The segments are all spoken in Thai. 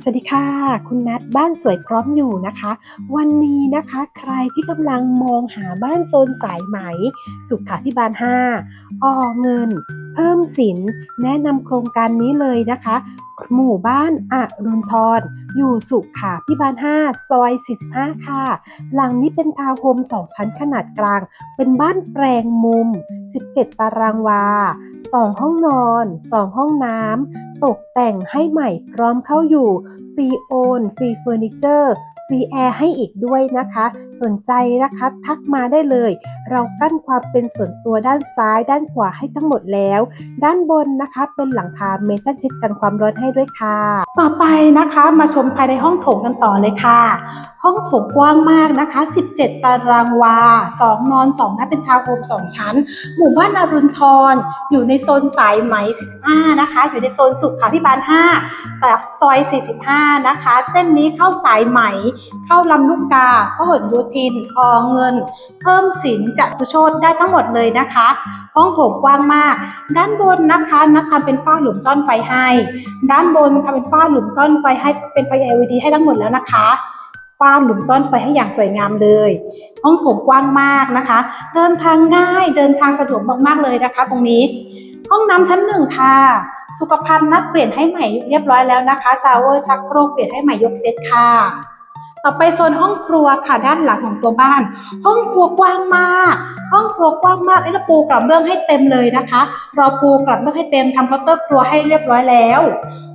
สวัสดีค่ะ คุณนัทบ้านสวยพร้อมอยู่นะคะ วันนี้นะคะใครที่กำลังมองหาบ้านโซนสายไหม สุขาพิบาล 5ออเงิน เพิ่มสิน แนะนำโครงการนี้เลยนะคะ หมู่บ้านอรุณทรอยู่สุขาพิบาล 5 ซอย 45 ค่ะ หลังนี้เป็นทาวน์โฮม 2 ชั้นขนาดกลาง เป็นบ้านแปลงมุม 17 ตารางวา 2 ห้องนอน 2 ห้องน้ำ ตกแต่งให้ใหม่พร้อมเข้าอยู่ ฟรีโอน ฟรีเฟอร์นิเจอร์ ฟรีแอร์ให้อีกด้วยนะคะ สนใจนะคะทักมาได้เลย เรากั้นความเป็นส่วนตัวด้านซ้ายด้านขวาให้ทั้งหมดแล้ว ด้านบนนะคะเป็นหลังคาเมทัลชิดกันความร้อนให้ด้วยค่ะ ต่อไปนะคะมาชมภายในห้องโถงกันต่อเลยค่ะ ห้องโถงกว้างมากนะคะ 17 ตารางวา 2 นอน 2นะเป็นทาวน์โฮม2 ชั้น หมู่บ้านอารุณทรอยู่ในโซนสายไหม 45 นะคะ อยู่ในโซนสุขาพิบาล 5 ซอย 45 นะคะ เส้นนี้เข้าสายไหม เข้าลำลูกกาพหลโยธินอเงิน เพิ่มสินจัตุโชตได้ทั้งหมดเลยนะคะ ห้องโถงกว้างมาก ด้านบนนะคะนัดทำเป็นฝ้าหลุมซ่อนไฟให้ ด้านบนทำเป็นฝ้าหลุมซ่อนไฟให้เป็นไฟ LED ให้ทั้งหมดแล้วนะคะ ฝ้าหลุมซ่อนไฟให้อย่างสวยงามเลย ห้องโถงกว้างมากนะคะ เดินทางง่ายเดินทางสะดวกมากๆเลยนะคะ ตรงนี้ ห้องน้ำชั้นหนึ่งค่ะ สุขภัณฑ์นัดเปลี่ยนให้ใหม่เรียบร้อยแล้วนะคะชาวเวอร์ชักโครกเปลี่ยนให้ใหม่ยกเซตค่ะต่อไปโซนห้องครัวค่ะด้านหลังของตัวบ้าน ห้องครัวกว้างมาก ห้องครัวกว้างมากไอ้เราปูกระเบื้องให้เต็มเลยนะคะ เราปูกระเบื้องให้เต็มทำเคาน์เตอร์ครัวให้เรียบร้อยแล้ว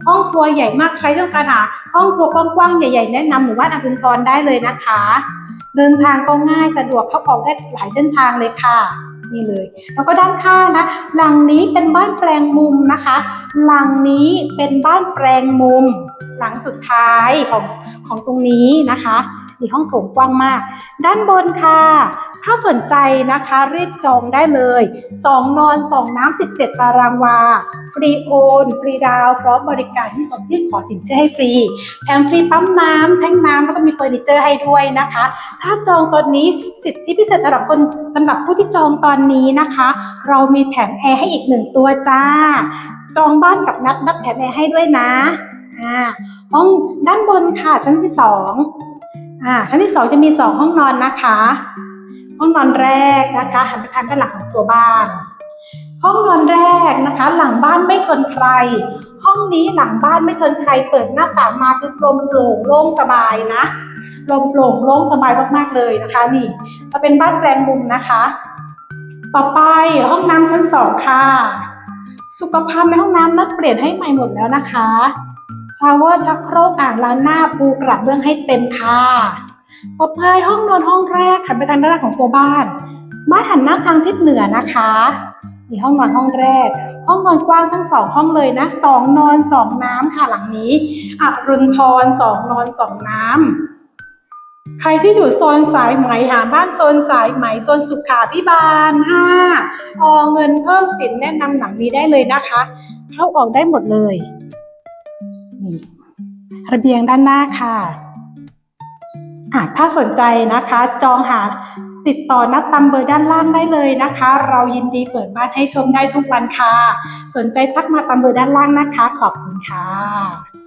ห้องครัวใหญ่มากใครต้องการหาห้องครัวกว้างๆใหญ่ๆแนะนำหมู่บ้านอภุนทรได้เลยนะคะ เดินทางก็ง่ายสะดวกเข้าออกได้หลายเส้นทางเลยค่ะนี่เลย แล้วก็ด้านข้างนะหลังนี้เป็นบ้านแปลงมุมนะคะ หลังนี้เป็นบ้านแปลงมุม หลังสุดท้ายของของตรงนี้นะคะมีห้องโถงกว้างมาก ด้านบนค่ะ ถ้าสนใจนะคะรีบจองได้เลย 2 นอน 2 น้ำ 17 ตารางวา ฟรีโอน ฟรีดาวพร้อมบริการที่ผมที่ขอสินเชื่อให้ฟรีแถมฟรีปั๊มน้ำแท่งน้ำแล้วก็มีเฟอร์นิเจอร์ให้ด้วยนะคะ ถ้าจองตอนนี้สิทธิพิเศษสำหรับคนสำหรับผู้ที่จองตอนนี้นะคะ เรามีแถมแอร์ให้อีกหนึ่งตัวจ้า จองบ้านกับนัดนัดแถมแอร์ให้ด้วยนะอ่าห้องด้านบนค่ะชั้นที่สองอ่าชั้นที่สองจะมีสองห้องนอนนะคะ ห้องนอนแรกนะคะหันไปทางด้านหลังของตัวบ้าน ห้องนอนแรกนะคะ หลังบ้านไม่ชนใคร ห้องนี้หลังบ้านไม่ชนใคร เปิดหน้าต่างมาคือลมโปร่งโล่งสบายนะลมโปร่งโล่งสบายมากๆเลยนะคะ นี่จะเป็นบ้านแปลงมุมนะคะ ต่อไปห้องน้ำชั้นสองค่ะ สุขภัณฑ์ในห้องน้ำนัดเปลี่ยนให้ใหม่หมดแล้วนะคะชาวเวอร์ชักโครกอ่างล้างหน้าปูกระเบื้องให้เต็มค่ะ ต่อไปห้องนอนห้องแรกหันไปทางด้านหลังของตัวบ้านบ้านหันหน้าทางทิศเหนือนะคะนี่ห้องนอนห้องแรก ห้องนอนกว้างทั้งสองห้องเลยนะสองนอนสองน้ำค่ะหลังนี้อรุณทรสองนอนสองน้ำใครที่อยู่โซนสายไหมหาบ้านโซนสายไหมโซนสุขาพิบาลห้าออเงินเพิ่มสินแนะนำหลังนี้ได้เลยนะคะ เข้าออกได้หมดเลยนี่ระเบียงด้านหน้าค่ะ ถ้าสนใจนะคะจองหาติดต่อนัดตามเบอร์ด้านล่างได้เลยนะคะ เรายินดีเปิดบ้านให้ชมได้ทุกวันค่ะ สนใจทักมาตามเบอร์ด้านล่างนะคะ ขอบคุณค่ะ